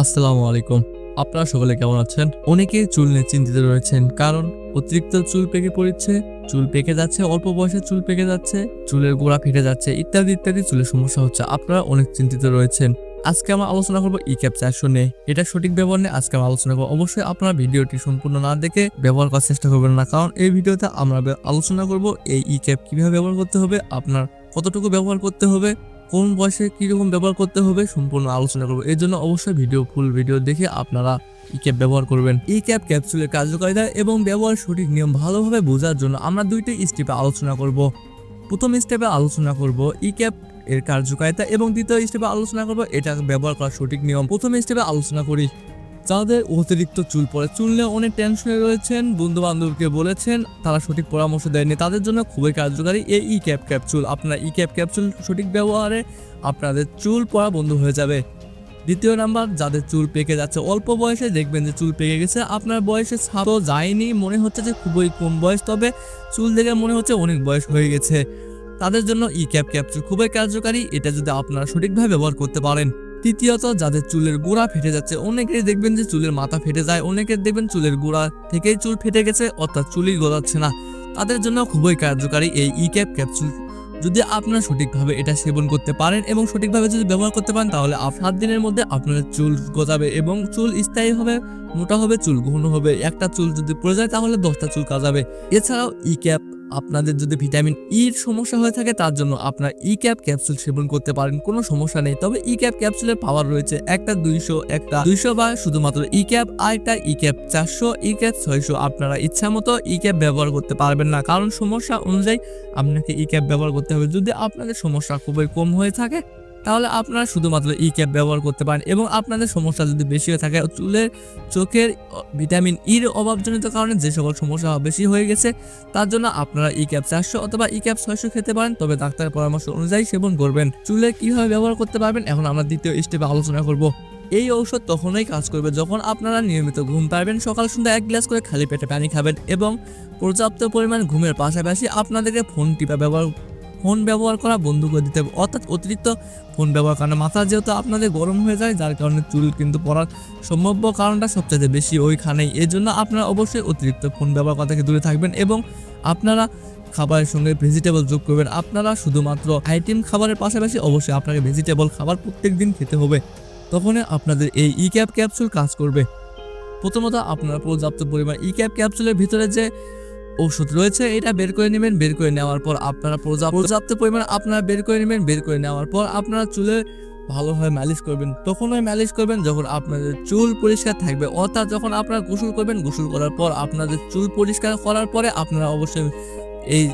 আসসালামু আলাইকুম। আপনারা সকলে কেমন আছেন? অনেকেই চুল নিয়ে চিন্তিত রয়েছেন কারণ অতিরিক্ত চুল পেকে পড়ছে, চুল পেকে যাচ্ছে, অল্প বয়সে চুল পেকে যাচ্ছে, চুলের গোড়া ফেটে যাচ্ছে, ইত্যাদি ইত্যাদি চুলের সমস্যা হচ্ছে। আপনারা অনেক চিন্তিত রয়েছেন। আজকে আমরা আলোচনা করব ই ক্যাপ চারশো নিয়ে। এটা সঠিক ব্যবহার নিয়ে আজকে আমরা আলোচনা করব। অবশ্যই আপনারা ভিডিওটি সম্পূর্ণ না দেখে ব্যবহার করার চেষ্টা করবেন না, কারণ এই ভিডিওতে আমরা আলোচনা করব এই ই ক্যাপ কীভাবে ব্যবহার করতে হবে, আপনার কতটুকু ব্যবহার করতে হবে কোন বয়সে কীরকম ব্যবহার করতে হবে সম্পূর্ণ আলোচনা করব। এর জন্য অবশ্যই ভিডিও ফুল ভিডিও দেখে আপনারা ই ক্যাপ ব্যবহার করবেন। ই ক্যাপ ক্যাপসুলের কার্যকারিতা এবং ব্যবহার সঠিক নিয়ম ভালোভাবে বোঝার জন্য আমরা দুইটি স্টেপে আলোচনা করব। প্রথম স্টেপে আলোচনা করব ই ক্যাপ এর কার্যকারিতা এবং দ্বিতীয় স্টেপে আলোচনা করব এটা ব্যবহার করার সঠিক নিয়ম। প্রথম স্টেপে আলোচনা করি। যাদের অতিরিক্ত চুল পড়ে, চুল নিয়ে অনেক টেনশনে রয়েছেন বন্ধু বান্ধবকে বলেছেন, তারা সঠিক পরামর্শ দেয়নি। তাদের জন্য খুবই কার্যকারী এই ই ক্যাপ ক্যাপসুল আপনার ই ক্যাপ ক্যাপসুল সঠিক ব্যবহারে আপনাদের চুল পড়া বন্ধ হয়ে যাবে। দ্বিতীয় নাম্বার, যাদের চুল পেকে যাচ্ছে, অল্প বয়সে দেখবেন যে চুল পেকে গেছে। আপনার বয়সে ছাড়ো যায়নি, মনে হচ্ছে যে খুবই কম বয়স, তবে চুল দেখে মনে হচ্ছে অনেক বয়স হয়ে গেছে। তাদের জন্য ই ক্যাপ ক্যাপসুল খুবই কার্যকারী, এটা যদি আপনারা সঠিকভাবে ব্যবহার করতে পারেন। তৃতীয়ত, যাদের চুলের গোড়া ফেটে যাচ্ছে, অনেকেই দেখবেন যে চুলের মাথা ফেটে যায় অনেকের দেখবেন চুলের গোড়া থেকেই চুল ফেটে গেছে, অর্থাৎ চুলই গলাচ্ছে না। তাদের জন্য খুবই কার্যকারী এই ই ক্যাপ ক্যাপসুল যদি আপনারা সঠিকভাবে এটা সেবন করতে পারেন এবং সঠিকভাবে যদি ব্যবহার করতে পারেন, তাহলে সাত দিনের মধ্যে আপনার চুল গজাবে এবং চুল স্থায়ী হবে মোটা হবে চুল ঘন হবে। একটা চুল যদি পড়ে যায়, তাহলে দশটা চুল কাজাবে। এছাড়াও ই ক্যাপ আপনাদের যদি ভিটামিন ইর সমস্যা হয়ে থাকে, তার জন্য আপনার ই ক্যাপ ক্যাপসুল সেবন করতে পারেন, কোনো সমস্যা নেই। তবে ই ক্যাপ ক্যাপসুলের পাওয়ার রয়েছে একটা দুইশো একটা দুইশো বা শুধুমাত্র ই ক্যাপ আর একটা ই ক্যাপ চারশো ই ক্যাপ ছয়শো। আপনারা ইচ্ছা মতো ই ক্যাপ ব্যবহার করতে পারবেন না। কারণ সমস্যা অনুযায়ী আপনাকে ই ক্যাপ ব্যবহার করতে হবে। যদি আপনাদের সমস্যা খুবই কম হয়ে থাকে তাহলে আপনারা শুধুমাত্র ই ক্যাপ ব্যবহার করতে পারেন এবং আপনাদের সমস্যা যদি বেশি হয়ে থাকে চুলের চোখের ভিটামিন ইর অভাবজনিত কারণে যে সকল সমস্যা বেশি হয়ে গেছে, তার জন্য আপনারা ই ক্যাপ চারশো অথবা ই ক্যাপ ছয়শো খেতে পারেন। তবে ডাক্তারের পরামর্শ অনুযায়ী সেবন করবেন। চুলে কীভাবে ব্যবহার করতে পারবেন, এখন আমরা দ্বিতীয় স্টেপে আলোচনা করব। এই ঔষধ তখনই কাজ করবে যখন আপনারা নিয়মিত ঘুম পাবেন সকাল সন্ধ্যা এক গ্লাস করে খালি পেটে পানি খাবেন এবং পর্যাপ্ত পরিমাণ ঘুমের পাশাপাশি আপনাদেরকে ফোন টিপা ব্যবহার ফোন ব্যবহার করা বন্ধ করে দিতে হবে। অর্থাৎ অতিরিক্ত ফোন ব্যবহার কারণে মাথা যেহেতু আপনাদের গরম হয়ে যায়, যার কারণে চুল কিন্তু পড়ার সম্ভাব্য কারণটা সবচেয়ে বেশি ওইখানেই। এই জন্য আপনারা অবশ্যই অতিরিক্ত ফোন ব্যবহার করা থেকে দূরে থাকবেন এবং আপনারা খাবারের সঙ্গে ভেজিটেবল যোগ করবেন। আপনারা শুধুমাত্র আইটেম খাবারের পাশাপাশি অবশ্যই আপনাকে ভেজিটেবল খাবার প্রত্যেক দিন খেতে হবে। তখনই আপনাদের এই ই ক্যাপ ক্যাপসুল কাজ করবে। প্রথমত আপনারা পর্যাপ্ত পরিমাণ ই ক্যাপ ক্যাপসুলের ভিতরে যে ওষুধ রয়েছে, এটা বের করে নেবেন, বের করে নেওয়ার পর আপনারা পর্যাপ্ত পরিমাণ আপনারা বের করে নেবেন, বের করে নেওয়ার পর আপনারা চুলে ভালোভাবে মালিশ করবেন। তখনই ম্যালিশ করবেন যখন আপনাদের চুল পরিষ্কার থাকবে, অর্থাৎ যখন আপনারা গোসল করবেন, গোসল করার পর আপনাদের চুল পরিষ্কার করার পরে আপনারা অবশ্যই এই